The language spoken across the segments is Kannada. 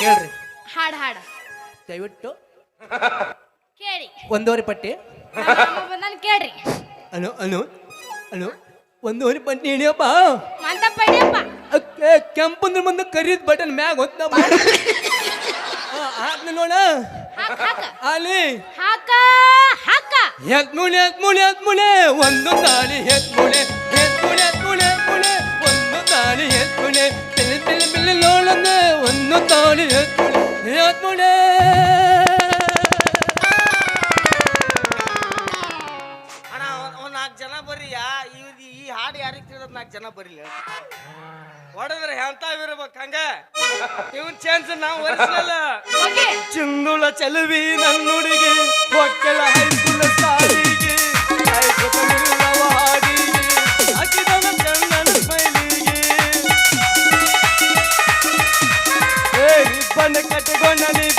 ಹೇಳ್ರಿ. ಹಾಡ್ ಹಾಡ. ದಯವಿಟ್ಟು ಕೇಳಿ. ಒಂದೂವರೆ ಪಟ್ಟಿ. ನಾನು ಕೇಳ್ರಿ. ಅನು ಅನು ಅನು ಒಂದೂವರೆ ಪಟ್ಟಿ ಹಿಡಿಯಪ್ಪ ಮಂತಪ್ಪ ಹಿಡಿಯಪ್ಪ ಅಕ್ಕೆ ಕೆಂಪಂದ್ರ ಮುಂದೆ ಕರೀದ್ ಬಟನ್ ಮ್ಯಾಗ ಹೊತ್ತ ಹಾಕ್ನ ನೋಡ. ಅಲ್ಲಿ ಹಾಕ. ಹಾಕ ಎತ್ ಮುಳೆ ಎತ್ ಮುಳೆ ಎತ್ ಮುಳೆ. ಒಂದು ತಾಳಿ ಎತ್ ಮುಳೆ ಎತ್ ಮುಳೆ ಎತ್ ಮುಳೆ ಮುಳೆ. ಒಂದು ತಾಳಿ ಎತ್ ಮುಳೆ. ನೋಡಂದ ಒಂದು ತಾಳಿ ಮುಳೆ ಅಣ್ಣ ಒಂದ್ ನಾಲ್ಕು ಜನ ಬರ್ರಿ ಯಾ ಈ ಹಾಡು ಯಾರಿಗೆ ತಿಳಿದ್ ನಾಲ್ಕು ಜನ ಬರಿಲ್ಲ ಹೊಡೆದ್ರೆ ಎಂತ ಇರ್ಬೇಕು ಹಂಗ? ಇವನ್ ಚಾನ್ಸ್ ನಾವು ಒರೆಸಲ್ಲ ಓಕೆ. ಚಿಂದುಳ ಚೆಲುವಿ ನನ್ನುಡಿಗೆ ಹುಡುಗಿ ಹೈಸ್ಕೂಲ್ ಸಾಲಿಗೆ. జట్టుకొన్నది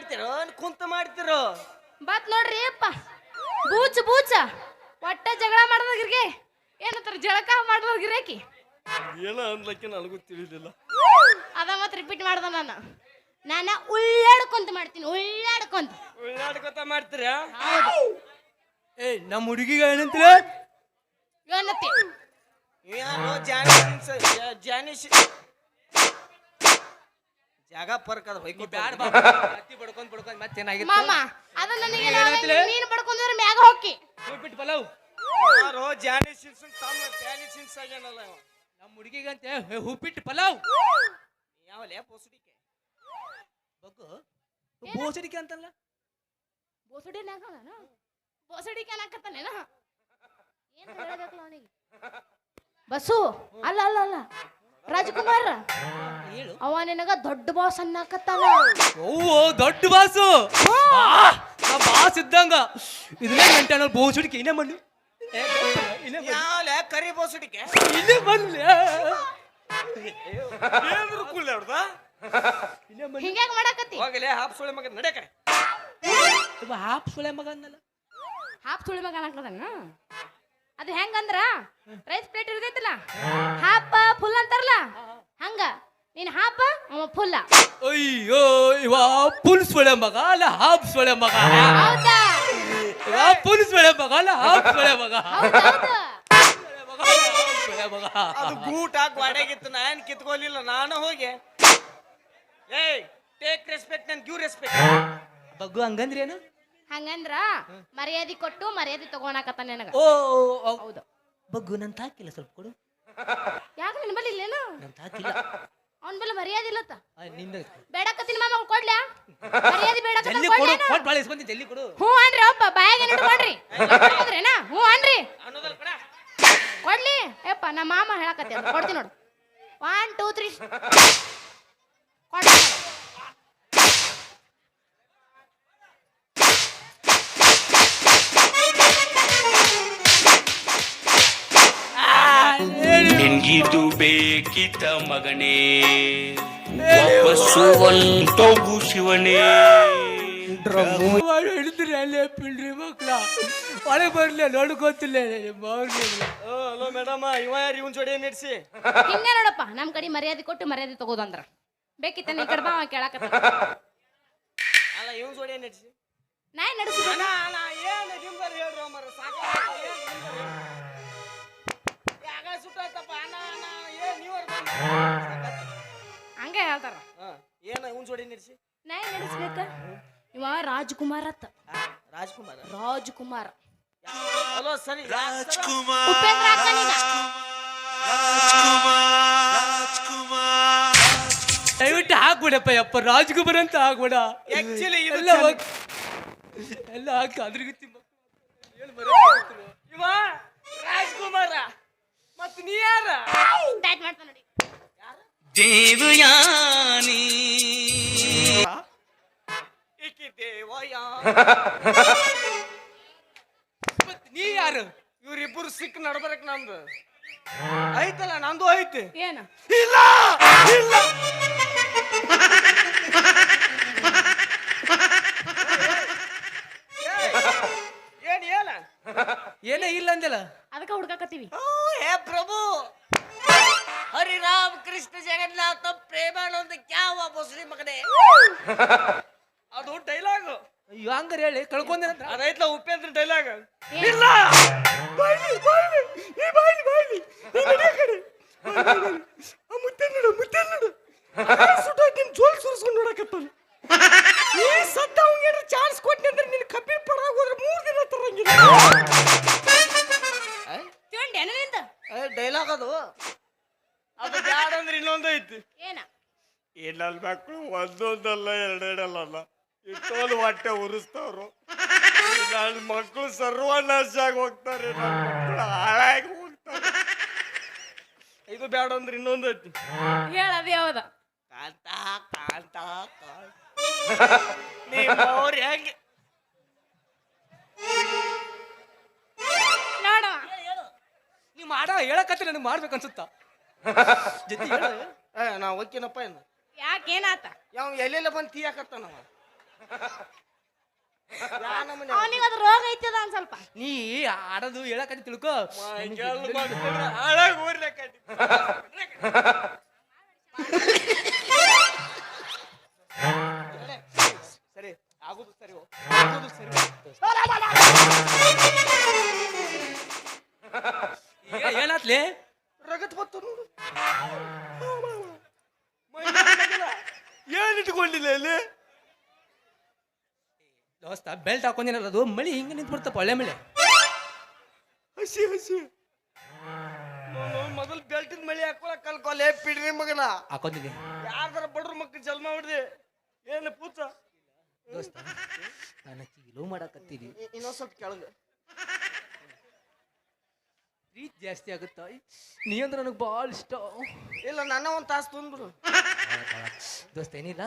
ಮಾಡ್ತಿರೋ? ಕುಂತ ಮಾಡ್ತಿರೋ? ಬತ್ ನೋಡ್ರಿ ಅಪ್ಪ. ಬೂಚ ಬೂಚ. ಒಟ್ಟ ಜಗಳ ಮಾಡಿದ್ರಿಗೆ ಏನಂತಾರ ಜಳಕ ಮಾಡೋದ್ಗಿರೇಕಿ ಏನೋ ಅನ್ಲಕ್ಕೆ ನನಗೂ ತಿಳಿಲಿಲ್ಲ ಅದ ಮತ್ತೆ ರಿಪೀಟ್ ಮಾಡ್ದ ನಾನು. ನಾನು ಉಳ್ಳಾಡ್ಕೊಂತ ಮಾಡ್ತೀನಿ ಉಳ್ಳಾಡ್ಕೊಂತ. ಉಳ್ಳಾಡ್ಕೊತ ಮಾಡ್ತೀರಾ? ಹೌದು. ಏ ನಮ್ಮ ಹುಡುಗಿಗೆ ಏನಂತೀರ? ಏನತ್ತಿ ಯಾರೋ ಜಾನಿ ಜಾನಿ ಜಾಗ ಪರ್ಕ್ ಅದ ಹೊಯ್ಕೊ ಬ್ಯಾಡ ಬಾ ಅತ್ತಿ ಬಡ್ಕೊಂಡ್ ಬಡ್ಕೊಂಡ್ ಮತ್ತೇನಾಗಿತ್ತು ಮಾಮ ಅದು ನನಗೆ ನೀನ್ ಬಡ್ಕೊಂಡ್ರೆ ಮ್ಯಾಗ ಹೋಗಿ ಉಪ್ಪಿಟ್ಟು ಪಲಾವ್. ರೋ ಜಾನಿ ಸಿನ್ಸನ್ ತಮ್ಮ ಸಿನ್ಸ್ ಆಗ್ಯಾನಲ್ಲ ಇವ. ನಮ್ಮ ಹುಡುಗಿಗಂತೆ ಉಪ್ಪಿಟ್ಟು ಪಲಾವ್. ಯಾವಲೆ ಬೋಸಡಿಕೆ? ಬಗ್ಗು ಬೋಸಡಿಕೆ ಅಂತಲ್ಲ? ಬೋಸಡಿ ನಾಕನ ಬೋಸಡಿ ಕೇನಾಕತ್ತಾನೇನ ಏನು ಹೇಳ್ಬೇಕಲ್ಲ ಅವನಿಗೆ ಬಸ್ಸು ಅಲ್ಲ ಅಲ್ಲ ಅಲ್ಲ. ರಾಜಕುಮಾರ್ ಅವ ನಿನಗ ದೊಡ್ಡ ಬಾಸ್ ಅನ್ನಕತ್ತಾನ. ಓ ದೊಡ್ಡ ಬಾಸು? ಆ, ಬಾಸ್ ಇದ್ದಂಗ. ಇದನ್ನೇ ಗಂಟೆ ಅನ್ನೋ ಬೋಸಡಿಕೆ ಇನ್ನೇ ಬಂದು ಇನ್ನೇ ಬಂದು ಯಾವಲೆ? ಕರಿ ಪೊಸಡಿಕೆ ಇನ್ನೇ ಅವ್ರ್ದ ಹಿಂಗ್ಯಾಕ್ ಮಾಡಾಕತ್ತಿ? ಹೋಗಲೇ ಹಾಪ್ ಸುಳೆ ಮಗ ನಡೆಕ ಹಾಪ್ ಸುಳೆ ಮಗ ಅನ್ನಲ್ಲ ಹಾಫ್ ಸುಳೆ ಮಗ ಅನ್ನಕತ್ತಾನ ಅದು ಹೆಂಗಂದ್ರ? ರೈಸ್ ಪ್ಲೇಟ್ ಇರ್ತೈತಲ್ಲ? ಹಾಪ ಫುಲ್ ಅಂತಾರಲ್ಲ? ಹಂಗ. ನೀನ್ ಹಾಪ ಅವ ಫುಲ್ಲ. ಅಯ್ಯೋ ಇವ ಪುಲ್ ಸೊಳೆ ಮಗ ಅಲ್ಲ ಹಾಫ್ ಸೊಳೆ ಮಗ? ಹೌದಾ? ಇವ ಪುಲ್ ಸುಳೆ ಮಗ ಅಲ್ಲ ಹಾಫ್ ಸೊಳೆ ಮಗ? ಅದು ಗೂಟ ಗೋಡೆಗಿತ್ತು ನಾನು ಏನ್ ಕಿತ್ಕೊಲಿಲ್ಲ ನಾನು ಹೋಗಿ. ಏಯ್ ಟೇಕ್ ರೆಸ್ಪೆಕ್ಟ್ ನನ್ ಗಿವ್ ರೆಸ್ಪೆಕ್ಟ್ ಬಗ್ಗು ಹಂಗಂದ್ರಿ ಏನು ಹಂಗಂದ್ರ ಮರ್ಯಾದೆ ಕೊಟ್ಟು ಮರ್ಯಾದೆ ತಗೋಣಕತ್ತ ನನಗ. ಓ ಹೌದು. ಬಗ್ಗು ನನ್ ತಾಕಿಲ್ಲ ಸ್ವಲ್ಪ ಕೊಡು. ಯಾಕ ನಿನ್ ಬಲ್ಲಿ ಇಲ್ಲೇನು? ನನ್ ತಾಕಿಲ್ಲ. ಅವನ್ ಬಲ್ಲಿ ಮರ್ಯಾದೆ ಇಲ್ಲತ್ತ? ಆ, ನಿಂದ. ಬೇಡಕತ್ತೀನಿ ಮಾಮ ಕೊಡ್ಲ್ಯಾ ಮರ್ಯಾದೆ ಬೇಡಕತ್ತ ಜಲ್ದಿ ಕೊಡು ಕೊಟ್ಟು ಭಾಳ ಇಸ್ಕೊಂತೀನಿ ಜಲ್ದಿ ಕೊಡು. ಹ್ಞೂ ಅನ್ರಿ ಅಪ್ಪ ಬಾಯಾಗ ಇಟ್ಕೊಂಡ್ರಿ ಹೌದ್ರೇನಾ? ಹ್ಞೂ ಅನ್ರಿ ಕೊಡ್ಲಿ. ಯಪ್ಪ ನಮ್ಮ ಮಾಮ ಹೇಳಕತ್ತೆ ಕೊಡ್ತೀನಿ ನೋಡು. ಒನ್ ಟೂ ತ್ರೀ ಕೊಡ್ಲಿ. ಬೇಕಿತ ಮಗನೇ. ಒಂಟೋಗು ಶಿವನೇ. ಹಿಡಿದ್ರಿ ಅಲ್ಲೇ ಪಿಲ್ರಿ ಮಕ್ಳ ಒಳಗೆ ಬರ್ಲಿ ಗೊತ್ತಿಲ್ಲ ಹಲೋ ಮೇಡಮ್ ಇವ ಯಾರು ಇವನ್ ಜೋಡಿ ನಡೆಸಿ ಹಿಂಗೆ ನೋಡಪ್ಪ ನಮ್ ಕಡೆ ಮರ್ಯಾದೆ ಕೊಟ್ಟು ಮರ್ಯಾದೆ ತಗೋದಂದ್ರ ಬೇಕಿತ್ತ ನೀ ಕಡೆ ಕೇಳಾಕತ್ತ ಅಲ್ಲ ಇವನ್ ಜೋಡಿ ನಡೆಸಿ ನಾಯಿ ನಡೆಸಿ ಏನು ನಿಂಬರ್ ಹೇಳ್ರಿ ಸಾಕು ಯಾಗ ಸುಟ್ಟಾಯ್ತಪ್ಪ ಹಂಗೆ ಹೇಳ್ತಾರ. ಏನ ಇವನ್ ಜೋಡಿ ನಡೆಸಿ? ನಡೆಸ್ಬೇಕ? ಇವ ರಾಜ್ಕುಮಾರ್ ಅತ್ತ ರಾಜ್ಕುಮಾರ್? ರಾಜ್ಕುಮಾರ್. ಹಲೋ ಸರಿ ಉಪೇಂದ್ರ ಅಕ್ಕನಿಗ ದಯವಿಟ್ಟು ಹಾಕ್ಬಿಡಪ್ಪ ಯಪ್ಪ ರಾಜ್ಕುಮಾರ್ ಅಂತ ಹಾಕ್ಬಿಡ. ಆಕ್ಚುಲಿ ಇದು ಎಲ್ಲ ಹೋಗ್- ಎಲ್ಲ ಹಾಕಿ ಅದ್ರಗಿತ್ತಿ ಇವ ರಾಜ್ಕುಮಾರ. ಮತ್ ನೀ ಯಾರ? ಟೈಟ್ ಮಾಡ್ತಾನ ನೋಡಿ ದೇವಯಾನಿ? ಈಕಿ ಮತ್ತೆ ನೀ ಯಾರು? ಇವ್ರಿಬ್ಬರು ಸಿಕ್ ನಡ್ಬರಕ್ ನಂದು. ಐತಲ್ಲ ನಂದು ಐತಿ. ಏನ? ಇಲ್ಲ ಇಲ್ಲ ಏಯ್, ಏನ್ ಏನ ಏನೇ ಇಲ್ಲ ಅಂದಿಲ್ಲ? ಅದಕ್ಕೆ ಹುಡ್ಕಾಕತ್ತೀವಿ. ಓ, ಹೇ ಪ್ರಭು! ಹರಿ ರಾಮ್ ಕೃಷ್ಣ ಜಗನ್ನಾಥ ಪ್ರೇಮಾನಂದ ಕ್ಯಾವ ಬಸ್ರಿ ಮಗನೇ? ಅದು ಡೈಲಾಗ್ ಅಯ್ಯೋ ಹಂಗಾರೆ ಹೇಳಿ ಕಳ್ಕೊಂಡೇನಂತ ಅದೈತ್ಲ ಉಪೇಂದ್ರ ಡೈಲಾಗ್? ಇಲ್ಲ! ಬಾಯ್ಲಿ ಬಾಯ್ಲಿ ಈ ಬಾಯ್ಲಿ ಬಾಯ್ಲಿ ಈ ಕಡೆ. ಹೊಟ್ಟೆ ಉರಿಸ್ತವ್ರು. ನನ್ನ ಮಕ್ಕಳು ಸರ್ವನಾಶ ಆಗಿ ಹೋಗ್ತಾರೆ ನನ್ನ ಮಕ್ಕಳು ಹಾಳಾಗಿ ಹೋಗ್ತಾರೆ. ಇದು ಬೇಡ ಅಂದ್ರೆ ಇನ್ನೊಂದು ಐತಿ. ಹೇಳದು ಯಾವ್ದ? ಕಾಂತ ಕಾಂತ ಅವ್ರ ಹೆಂಗೆ? ನೋಡವ ನೀ ಮಾಡ ಹೇಳಕತ್ತಿ ನನಗೆ ಮಾಡ್ಬೇಕು ಅನ್ಸುತ್ತಾ? ಜೊತೆ ಹೇಳು. ಏ ನಾ ಓಕೆನಪ್ಪ ಏನು ಯಾಕೇನಾತ ಯಾವ ಎಲ್ಲೆಲ್ಲ ಬಂದು ತೀಯಾಕತ್ತಾನವ ಅವನಿಗೆ ಅದು ರೋಗ ಐತದ ಒಂದ್ ಸ್ವಲ್ಪ ನೀ ಆಡೋದು ಹೇಳಕತ್ತಿ ತಿಳ್ಕೊ ಹಾಳಾಗಿ ಊರ್ಲೆ ಸರಿ ಆಗುದು ಸರಿ. ಸರಿ ಏನಾತ್ಲೆ ರಗತ್ ಬತ್ತು ನೋಡು ಏನ್ ಇಟ್ಕೊಂಡಿಲ್ಲ ಇಲ್ಲಿ ದೋಸ್ತ ಬೆಲ್ಟ್ ಹಾಕೊಂಡಿನಲ್ಲ ಅದು ಮಳಿ ಹಿಂಗೆ ನಿಂತು ಬಿಡ್ತಪ್ಪ ಒಳ್ಳೆ ಮಳೆ. ಹಸಿ ಹಸಿ. ಮೊದಲು ಬೆಲ್ಟಿನ ಮಳಿ ಹಾಕೊಳಕ್ ಕಲ್ಕೊಲೆ ಪಿಡ್ರಿ ಮಗನ. ಹಾಕೊಂಡಿದ್ದೀನಿ. ಯಾರ್ದಾರ ಬಡ್ರ ಮಕ್ಕಳು ಜಲ್ಮ ಹೊಡ್ದೆ ಏನು ಪೂತ? ದೋಸ್ತ ನಾನು ಲವ್ ಮಾಡಕತ್ತೀನಿ ಇನ್ನೊಂದು ಸ್ವಲ್ಪ ಕೆಳಗೆ. ಪ್ರೀತಿ ಜಾಸ್ತಿ ಆಗುತ್ತಾ? ನೀ ಅಂದ್ರೆ ನನಗೆ ಭಾಳ ಇಷ್ಟ. ಇಲ್ಲ ನನ್ನ ಒಂದು ತಾಸು ತುಂಬಿಡು ದೋಸ್ತ ಏನಿಲ್ಲ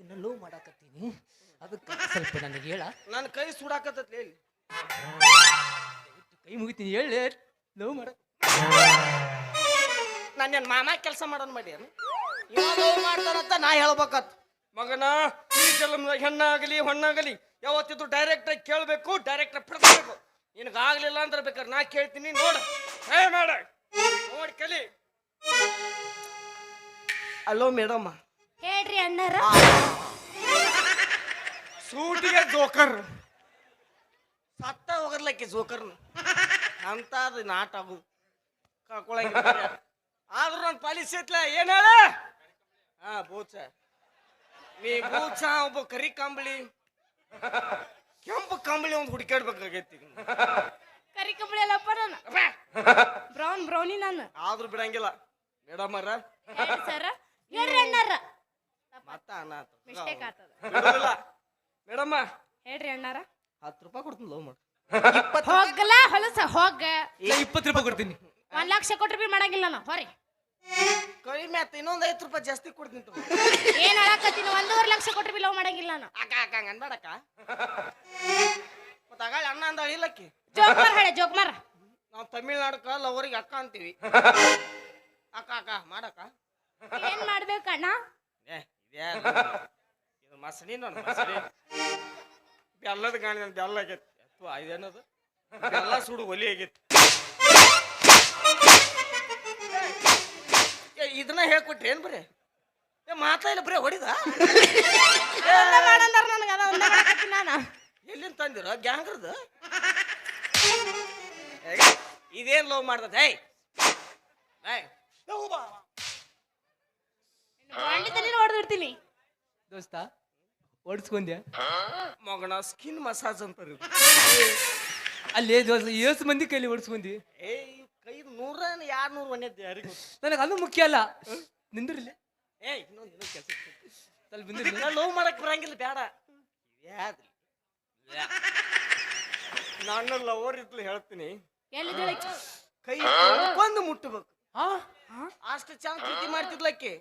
ನಾನು ಲೋ ಮಾಡಕತ್ತೀನಿ ಅದಕ್ಕೆ ಸ್ವಲ್ಪ ನನಗೆ ಹೇಳ. ನನ್ನ ಕೈ ಸುಡಾಕತ್ತತ್ಲೆ ಹೇಳಿ ಕೈ ಮುಗಿತೀನಿ ಹೇಳಿ ಲವ್ ಮಾಡ. ನಾನು ನನ್ನ ಮಾಮ ಕೆಲಸ ಮಾಡೋಣ ಮಾಡಿ ಲವ್ ಮಾಡ್ತಾನಂತ ನಾ ಹೇಳ್ಬೇಕತ್. ಮಗನ ಈ ಜನ್ಮದಾಗ ಹೆಣ್ಣಾಗಲಿ ಹೊಣ್ಣಾಗಲಿ ಯಾವತ್ತಿದ್ರು ಡೈರೆಕ್ಟ್ ಆಗಿ ಕೇಳಬೇಕು ಡೈರೆಕ್ಟ್ ಪಡ್ಕೋಬೇಕು ನಿನಗಾಗ್ಲಿಲ್ಲ ಅಂದ್ರೆ ಬೇಕಾದ್ರೆ ನಾ ಕೇಳ್ತೀನಿ ನೋಡ. ಹೇ ಮಾಡ. ನೋಡಿ ಕಲಿ. ಅಲೋ ಮೇಡಮ್ಮ ಹೇಳ್ರಿ ಅಣ್ಣಾರ. ಸೂಟಿಗೆ ಜೋಕರ್. ಸತ್ತ ಹೋಗರ್ಲಕ್ಕೆ ಜೋಕರ್ನ. ಅಂತ ಅದು ನಾಟ ಆಗು ಕಳ್ಕೊಳಂಗಿಲ್ಲ. ಆದ್ರೂ ನನ್ನ ಪಾಲಿಸಿ ಐತ್ಲ ಏನ್ ಹೇಳ? ಹಾ ಬೂಚ ನೀ ಬೂಚ ಒಬ್ಬ ಕರಿ ಕಂಬಳಿ. ಕೆಂಪು ಕಂಬಳಿ ಒಂದು ಹುಡುಕಾಡ್ಬೇಕಾಗೈತಿ ಈಗ. ಕರಿ ಕಂಬಳಿ ಅಲ್ಲಪ್ಪ ನಾನು. ಬ್ರೌನ್ ಬ್ರೌನಿ ನಾನು. ಆದ್ರೂ ಬಿಡಂಗಿಲ್ಲ. ಮೇಡಮ್ ಅರ ಸರ್? ಹೇಳ್ರಿ ಅಣ್ಣಾರ ಮತ್ತ ಅನಾಥ. ಮಿಸ್ಟೇಕ್ ಆತದ. ಬಿಡುದಿಲ್ಲ. ಮೇಡಮ್ಮ. ಹೇಳ್ರಿ ಅಣ್ಣಾರ. ಹತ್ತು ರೂಪಾಯಿ ಕೊಡ್ತೀನಿ ಲವ್ ಮಾಡಿ. ಹೋಗಲ್ಲ ಹೊಲಸ ಹೋಗ. ಇಪ್ಪತ್ತು ರೂಪಾಯಿ ಕೊಡ್ತೀನಿ. ಒಂದ್ ಲಕ್ಷ ಕೊಟ್ರಿ ಬಿ ಮಾಡಂಗಿಲ್ಲ ನಾನು ಹೊರಿ. ಕಡಿಮೆ ಆತ ಇನ್ನೊಂದು ಐದು ರೂಪಾಯಿ ಜಾಸ್ತಿ ಕೊಡ್ತೀನಿ ತಗೋ. ಏನ್ ಹೇಳಕತ್ತೀನಿ ಒಂದೂವರೆ ಲಕ್ಷ ಕೊಟ್ರಿ ಬಿ ಲವ್ ಮಾಡಂಗಿಲ್ಲ ನಾ ಅಕ್ಕ ಅಕ್ಕ ಹಂಗ ಅನ್ಬೇಡಕ್ಕ. ಮತ್ತ ಆಗಳ ಅಣ್ಣ ಅಂದ ಇಲ್ಲಕ್ಕಿ. ಜೋಕ್ಮಾರ್ ಹೇಳ ಜೋಕ್ ಮಾರ. ನಾವು ತಮಿಳ್ನಾಡಕ್ಕ ಲವರಿಗೆ ಅಕ್ಕ ಅಂತೀವಿ. ಅಕ್ಕ ಅಕ್ಕ ಮಾಡಕ್ಕ. ಏನ್ ಮಾಡ್ಬೇಕಣ್ಣ? ಏ ಇದ್ಯಾ ಇದು ಮಸಣಿ ನೋಡು ಮಸಣಿ ಬೆಲ್ಲದ ಗಾಣಿ ಬೆಲ್ಲ ಆಗೈತಿ. ಅಥವಾ ಇದೇನದು? ಬೆಲ್ಲ ಸುಡು ಒಲಿ ಆಗೈತಿ. ಏ, ಇದನ್ನ ಹೇಳ್ಕೊಟ್ರಿ ಏನು ಬರೀ? ಏ ಮಾತಾ ಇಲ್ಲ ಬರೀ ಹೊಡಿದ? ಎಲ್ಲಿಂದ ತಂದಿರ? ಗ್ಯಾಂಗ್ರದ ಇದೇನ್ ಲವ್ ಮಾಡ್ದ ಏಯ್! ನೋಡ್ದಿರ್ತೀನಿ. ದೋಸ್ತ ಓಡಿಸ್ಕೊಂಡ್ಯಾ? ಮಗನ ಸ್ಕಿನ್ ಮಸಾಜ್ ಅಂತಾರೆ ಅಲ್ಲಿ ಏಸು ಮಂದಿ ಕೈಲಿ ಹೊಡ್ಸ್ಕೊಂಡಿ ಏ ಕೈ ನೂರ ಯಾರು ನೂರು ಒಂದೇದ್ದು ಯಾರಿಗೂ? ನನಗೆ ಅದು ಮುಖ್ಯ ಅಲ್ಲ. ನಿಂದಿರ್ಲಿ ಏ ಇನ್ನೊಂದು ಇನ್ನೊಂದು ಕೆಲಸ ಅಲ್ಲಿ ನಿಂದ್ರಿಲ್ಲ ಲವ್ ಮಾಡಕ್ ಬರಂಗಿಲ್ಲ ಬೇಡ. ಯಾವ್ದು ನಾನು ಲವರ್ ಇದ್ಲು ಹೇಳ್ತೀನಿ. ಕೈ ಬಂದು ಮುಟ್ಟಬೇಕು ಅಷ್ಟು ಚಂದ ಪ್ರೀತಿ ಮಾಡ್ತಿದ್ಲಕ್ಕಿ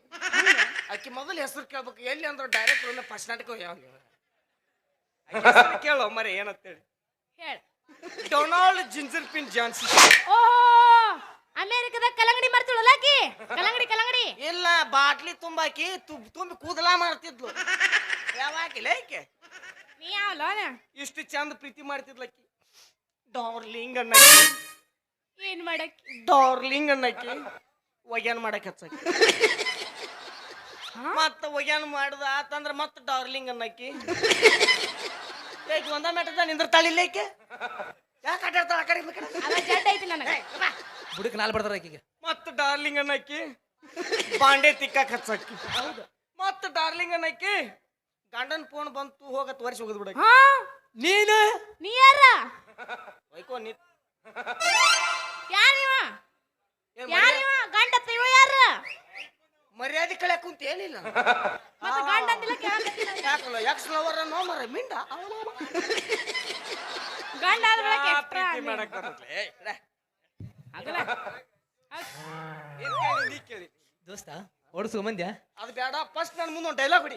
ಅಕ್ಕಿ ಮೊದಲು ಹೆಸರು ಕೇಳ್ಬೇಕು. ಎಲ್ಲಿ ಅಂದ್ರೆ ಡೈರೆಕ್ಟ್ ಒಂದು ಫಸ್ಟ್ ನಾಟಕ ಯಾವ ಕೇಳೋ ಮರೆ ಏನಂತೇಳಿ. ಹೇಳ. ಡೊನಾಲ್ಡ್ ಜಿಂಜರ್ ಪಿನ್ ಜಾನ್ಸನ್ ಓ ಅಮೇರಿಕದಾಗ ಕಲಂಗಡಿ ಮಾಡ್ತಿಳಲ್ಲ ಆಕಿ? ಕಲಂಗಡಿ ಕಲಂಗಡಿ ಇಲ್ಲ ಬಾಟ್ಲಿ ತುಂಬಾಕಿ ತುಬ್ ತುಂಬಿ ಕೂದಲ ಮಾಡ್ತಿದ್ಲು. ಯಾವಾಗಿಲ್ಲ ಏಕೆ ನೀ ಯಾವಲ್ಲ ಇಷ್ಟು ಚಂದ ಪ್ರೀತಿ ಮಾಡ್ತಿದ್ಲಕ್ಕಿ ಡಾರ್ಲಿಂಗ್ ಅನ್ನಕ್ಕಿ ಏನ್ ಮಾಡಕ್? ಡಾರ್ಲಿಂಗ್ ಅನ್ನಕ್ಕೆ ಒಗ್ಯಾನ್ ಮಾಡಕ್ ಹಚ್ಚಕಿ. ಮತ್ತ ಒಗ್ಯಾನ್ ಮಾಡ್ದ ಆತಂದ್ರ ಮತ್ತ ಡಾರ್ಲಿಂಗ್ ಅನ್ನಕ್ಕೆ ಏಕೆ ಒಂದ ಮೆಟ್ಟದ ನಿಂದ್ರ ತಳಿಲೇಕೆ ಯಾಕೆ ಆಟಾಡ್ತಾಳ ಆ ಕಡೆ ಈ ಕಡೆ? ಜಡ್ ಐತಿ ನನಗೆ. ಬುಡಕ್ಕೆ ನಾಲ್ ಬಡ್ದಾರ ಆಕಿಗೆ? ಮತ್ತ ಡಾರ್ಲಿಂಗ್ ಅನ್ನಕ್ಕೆ ಬಾಂಡೆ ತಿಕ್ಕಾಕ ಹೌದು ಮತ್ತ ಡಾರ್ಲಿಂಗ್ ಅನ್ನಕ್ಕೆ ಗಂಡನ್ ಫೋನ್ ಬಂತು ಹೋಗತ್ ವರ್ಷ ಹೋಗದ್ ಬಿಡಕ್ಕೆ ಹಾ? ನೀನು? ನೀ ಯಾರ? ಒಯ್ಕೋ ನೀ ಯಾರ ಏನ್ ಇವ ಗಂಡ ಅತ್ತ ಇವ? ಯಾರ? ಮರ್ಯಾದೆ ಕಳ್ಯಾಕ ಕುಂತ ಏನಿಲ್ಲ. ಮತ್ತ ಗಂಡ ಅಂದಿಲ್ಲ ಕೇಳಕತ್ತೀನಿ ನಾನು. ಯಾಕಲ್ಲ ಲವರ್ ನೋ ಮರ ಮಿಂಡ. ಗಂಡ ಆದ ಬಳಕ ಆ, ಎಕ್ಸ್ಟ್ರಾ ಪ್ರೀತಿ ಮಾಡಕ್. ಏ, ಏನ್ ಕೇಳಿ, ನೀ ಕೇಳಿ. ದೋಸ್ತ ಓಡಿಸ್ಕೊ ಮಂದ್ಯಾ ಅದು ಬೇಡ ಫಸ್ಟ್ ನನ್ನ ಮುಂದೆ ಒಂದು ಡೈಲಾಗ್ ಹೊಡಿ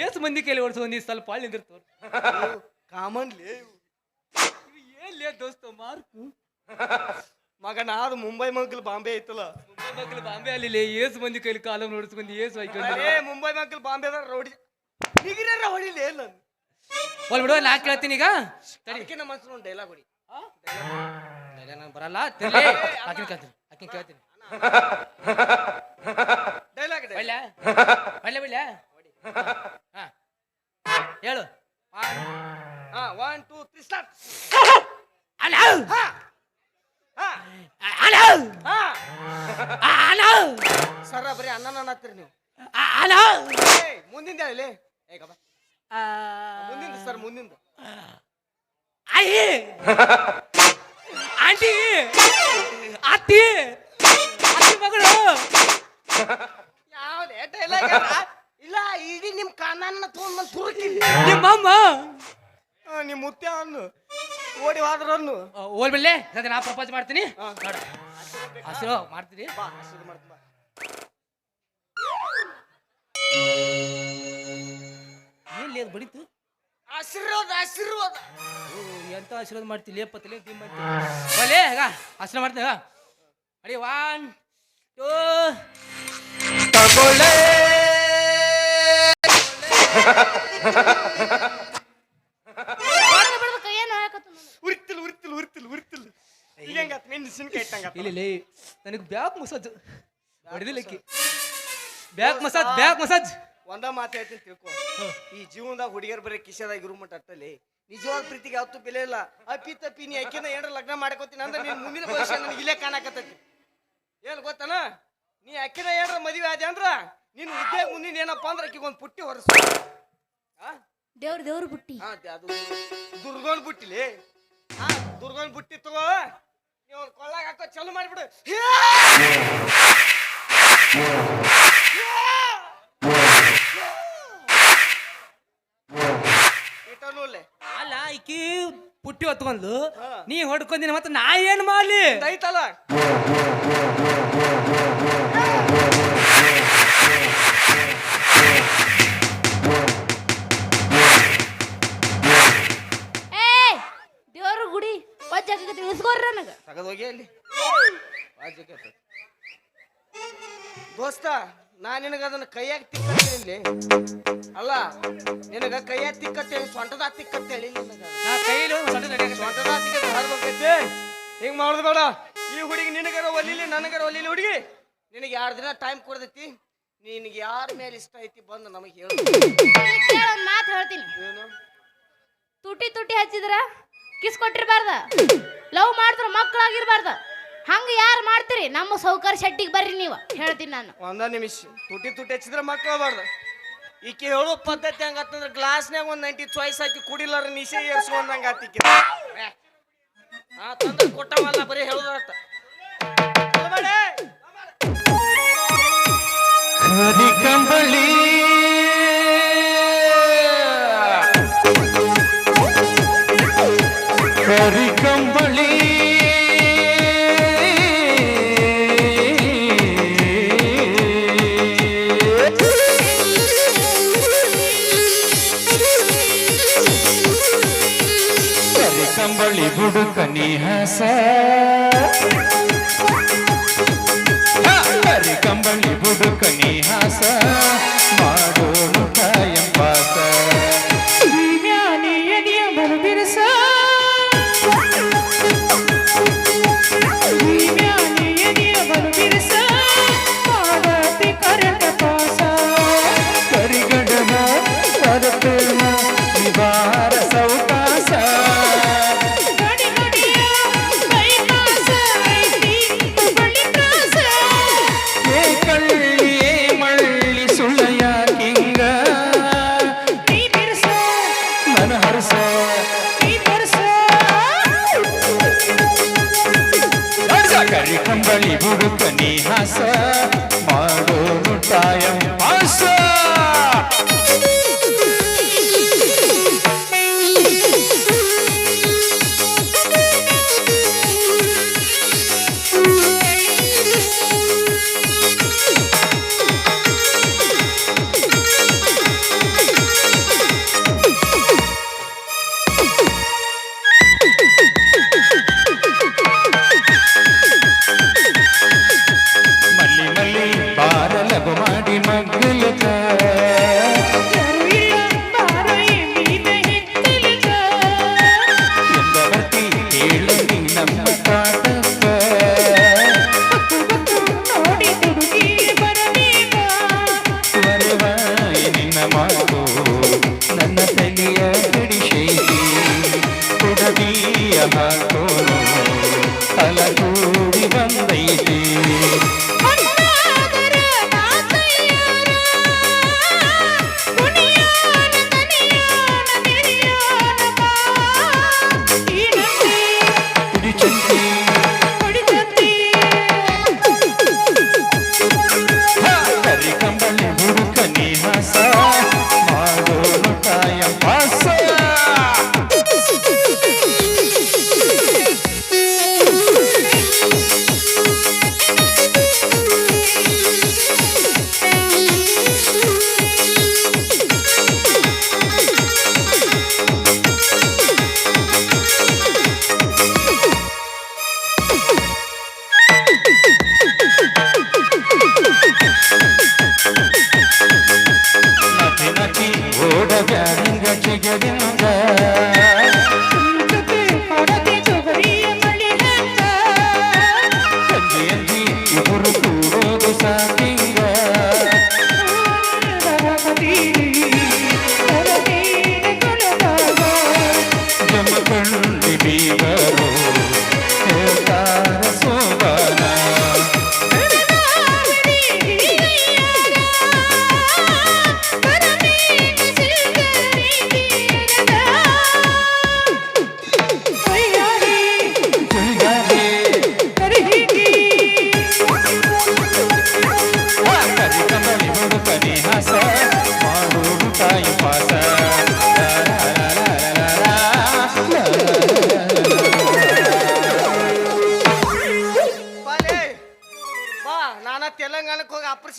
ಏಸು ಮಂದಿ ಕೈಲಿ ಓಡಿಸ್ಕೊಂಡಿ ಸ್ವಲ್ಪ ಕಾಮನ್ ನಿಂದಿರ್ತವ್ರು ಕಾಮನ್ಲಿ ಏನ್ಲೇ ದೋಸ್ತ ಮಾರ್ಕು? ಮಗನ ನಾದು ಮುಂಬೈ ಮಂಕಲ್ ಬಾಂಬೆ ಐತಲ್ಲ. ಮುಂಬೈ ಮಕ್ಕಳು ಬಾಂಬೆ ಅಲ್ಲಿ ಏಸು ಮಂದಿ ಕೈಲಿ ಕಾಲ ನೋಡಿಸ್ಕೊಂಡು ಏಸು ಹಾಕೊಂಡು ಏ ಮುಂಬೈ ಮಂಕಲ್ ಬಾಂಬೆದ ರೌಡಿ. ನಿಗಿರ ಹೊಡಿಲಿ ನಾನು. ಒಲ್ ಬಿಡು ನಾ ಕೇಳ್ತೀನಿ ಈಗ. ತಡಿ. ಅದಕ್ಕೆ ನಮ್ಮ ಹತ್ರ ಒಂದು ಡೈಲಾಗ್ ಹೊಡಿ. ಇಲ್ಲ, ನಾನು ಬರಲ್ಲ ತಿರ್ಲಿ ಆಕಿನ ಕೇಳ್ತೀನಿ ಆಕಿನ ಕೇಳ್ತೀನಿ. ಡೈಲಾಗ್ ಒಳ್ಳೆ? ಒಳ್ಳೆ ಒಳ್ಳೆ ಹಾ. ಹೇಳು. ಹಾ ಒನ್ ಟೂ ತ್ರೀ ಸ್ಟಾರ್ಟ್ ಅಣ್ಣ ಹಾ. ಅಣ್ಣ ಸರ ಬರೀ ಅನ್ನ ಅನ್ನತ್ತೀರಿ ನೀವು. ಏಯ್ ಮುಂದಿಂದ ಹೇಳಿ. ಗಬ್ಬ ಮುಂದಿಂದ ಸರ್ ಮುಂದಿಂದ. ಆಯಿ ಆಂಟಿ! ಅತ್ತಿ! ಹೋದ್ರನ್ನು ಓಲ್ ಬಿಡ್ಲೆ ನಾ ಪ್ರಪೋಸ್ ಮಾಡ್ತೀನಿ. ನೋಡು. ಹಸಿರು ಮಾಡ್ತೀನಿ. ಬಾ ಹಸಿರು ಮಾಡ್ತೀನಿ ಬಾ. ಎಲ್ಲಿ ಅದು ಬಡಿತು? ಆಶೀರ್ವಾದ ಆಶೀರ್ವಾದ ಎಂತ ಆಶೀರ್ವಾದ ಮಾಡ್ತೀನಿ ದಿಮ್ ಮಾಡ್ತಿ ಒಲೆ ಈಗ ಆಶೀರ್ವಾದ ಮಾಡ್ತೀನಿ ಈಗ ಅಡಿ ಒನ್ ಟೂ ತಗೊಳ್ಳೆ. ಇಲ್ಲಿ ಲೇ ನನಗೆ ಬ್ಯಾಕ್ ಮಸಾಜ್. ಹೊಡೆದಿಲ್ಲಕ್ಕಿ ಬ್ಯಾಕ್ ಮಸಾಜ್? ಬ್ಯಾಕ್ ಮಸಾಜ್ ಒಂದ ಮಾತು ಹೇಳ್ತೀನಿ ತಿಳ್ಕೊ. ಈ ಜೀವನದಾಗ ಹುಡುಗಿಯರ್ ಬರೀ ಕಿಶೆದಾಗ ಇರು ಮಟ್ಟ ಅಟ್ಟಲ್ಲಿ. ನಿಜವಾದ ಪ್ರೀತಿಗೆ ಯಾವತ್ತು ಬೆಲೆ ಇಲ್ಲ. ಅಪ್ಪಿ ತಪ್ಪಿ ನೀ ಅಕ್ಕಿನ ಏನ್ರ ಲಗ್ನ ಮಾಡ್ಕೋತೀನಿ ಅಂದ್ರೆ ನಿನ್ ಮುಂದಿನ ಭವಿಷ್ಯ ನನಗೆ ಇಲ್ಲೇ ಕಾಣಕತ್ತೈತಿ. ಏನ್ ಗೊತ್ತನ? ನೀ ಅಕ್ಕಿನ ಏನರ ಮದುವೆ ಆದೆ ಅಂದ್ರ ನಿನ್ ಉದ್ಯೋಗ ಮುಂದಿನ ಏನಪ್ಪ ಅಂದ್ರೆ ಅಕ್ಕಿಗೆ ಒಂದು ಪುಟ್ಟಿ ಹೊರಸು. ಆ? ದೇವ್ರ ದೇವ್ರ ಬುಟ್ಟಿ. ಹಾ, ಅದು ದುರ್ಗೋನ್ ಬುಟ್ಟಿಲಿ. ಹಾ ದುರ್ಗೋನ್ ಬುಟ್ಟಿ ತಗೋ. ನೀವು ಕೊಳ್ಳಾಗ ಹಾಕೋ ಚಲೋ ಮಾಡಿಬಿಡು. ಅಲ್ಲ ಈಕಿ ಪುಟ್ಟಿ ಹೊತ್ಕೊಂಡ್ಲು ನೀ ಹೊಡ್ಕೊಂದಿನ ಮತ್ತೆ ನಾ ಏನ್ ಮಾಡ್ಲಿ? ಐತಲ್ಲ. ತಗದೋಗಿ ಅಲ್ಲಿ. ವಾಜಕೈತೆ. ದೋಸ್ತ ನಾ ನಿನಗ ಅದನ್ನ ಕೈಯಾಗ ತಿಕ್ಕತ್ತೇಳಿ ಅಲ್ಲ ನಿನಗ ಕೈಯಾಗ ತಿಕ್ಕತ್ತೇಳಿ ಸೊಂಟದಾಗ ತಿಕ್ಕತ್ತೇಳಿ ನಾ ಕೈಲಿ ಹಿಂಗ್ ಮಾಡುದು ಬೇಡ. ಈ ಹುಡುಗಿ ನಿನಗರ ಒಲಿಲಿ ನನಗರ ಒಲಿಲಿ ಹುಡುಗಿ. ನಿನಗೆ ಎರಡು ದಿನ ಟೈಮ್ ಕೊಡ್ದೈತಿ ನಿನಗೆ ಯಾರ ಮೇಲೆ ಇಷ್ಟ ಐತಿ ಬಂದು ನಮಗೆ ಹೇಳು. ಕೇಳ ಒಂದ್ ಮಾತು ಹೇಳ್ತೀನಿ. ಏನು? ತುಟಿ ತುಟಿ ಹಚ್ಚಿದ್ರ? ಕಿಸ್ ಕೊಟ್ಟಿರ್ಬಾರ್ದ. ಲವ್ ಮಾಡಿದ್ರ ಮಕ್ಕಳಾಗಿರ್ಬಾರ್ದ. ಹಂಗ ಯಾರು ಮಾಡ್ತೀರಿ? ನಮ್ಮ ಸೌಕರ್ಯ ಶೆಟ್ಟಿಗೆ ಬರ್ರಿ ನೀವು. ಹೇಳ್ತೀನಿ ನಾನು. ಒಂದ ನಿಮಿಷ. ತುಟಿ ತುಟಿ ಹಚ್ಚಿದ್ರೆ ಮಕ್ಕಳಬಾರ್ದು ಈಕೆ ಹೇಳೋ ಪದ್ಧತಿ ಹಂಗತ್ತಂದ್ರೆ ಗ್ಲಾಸ್ನ್ಯಾಗ ಒಂದ್ ನೈಂಟಿ ಚಾಯ್ಸ್ ಹಾಕಿ ಕುಡಿಲಾರ ನಿಶೆ ಏರ್ಸ್ಕೊಂಡಂಗ ಹಾ ತಂದ್ರೆ ಕೊಟ್ಟವಲ್ಲ ಬರೀ ಹೇಳುದಾತ ಕಂಬಳಿ say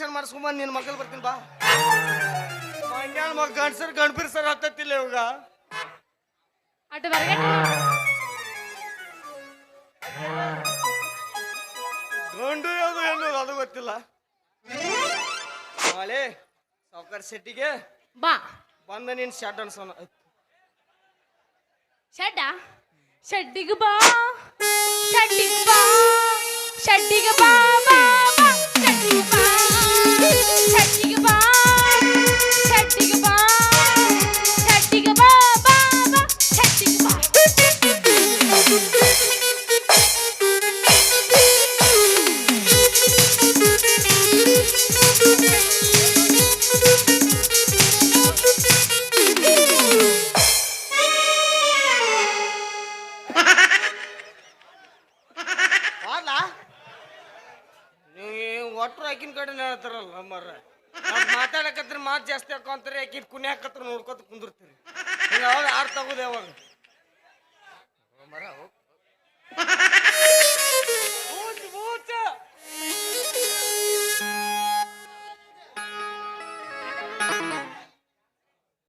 ಆಪರೇಷನ್ ಮಾಡಿಸ್ಕೊಂಬಂದು ನಿನ್ನ ಮಕ್ಕಳು ಬರ್ತೀನಿ ಬಾ. ಮಂಡ್ಯಾಳ ಮಗ ಗಂಡ್ಸರ್ ಗಣಪಿರ್ ಸರ್ ಹತ್ತತ್ತಿಲ್ಲ ಇವಾಗ. ಬರಗಟ್ಟ ಗಂಡು ಯಾವುದು ಹೆಣ್ಣು ಅದು ಗೊತ್ತಿಲ್ಲ. ಮಾಳೆ ಸಾವುಕಾರ ಶೆಟ್ಟಿಗೆ. ಬಾ. ಬಂದ ನೀನ್ ಶೆಡ್ ಅನ್ಸೋಣ ಶಡ್ಡ ಶಡ್ಡಿಗೆ ಬಾ. ಶಡ್ಡಿಗೆ ಬಾ. ಶಡ್ಡಿಗೆ ಬಾ ಬಾ ಬಾ. ಶಡ್ಡಿಗೆ ಬಾ. ಶಡ್ಡಿಗೆ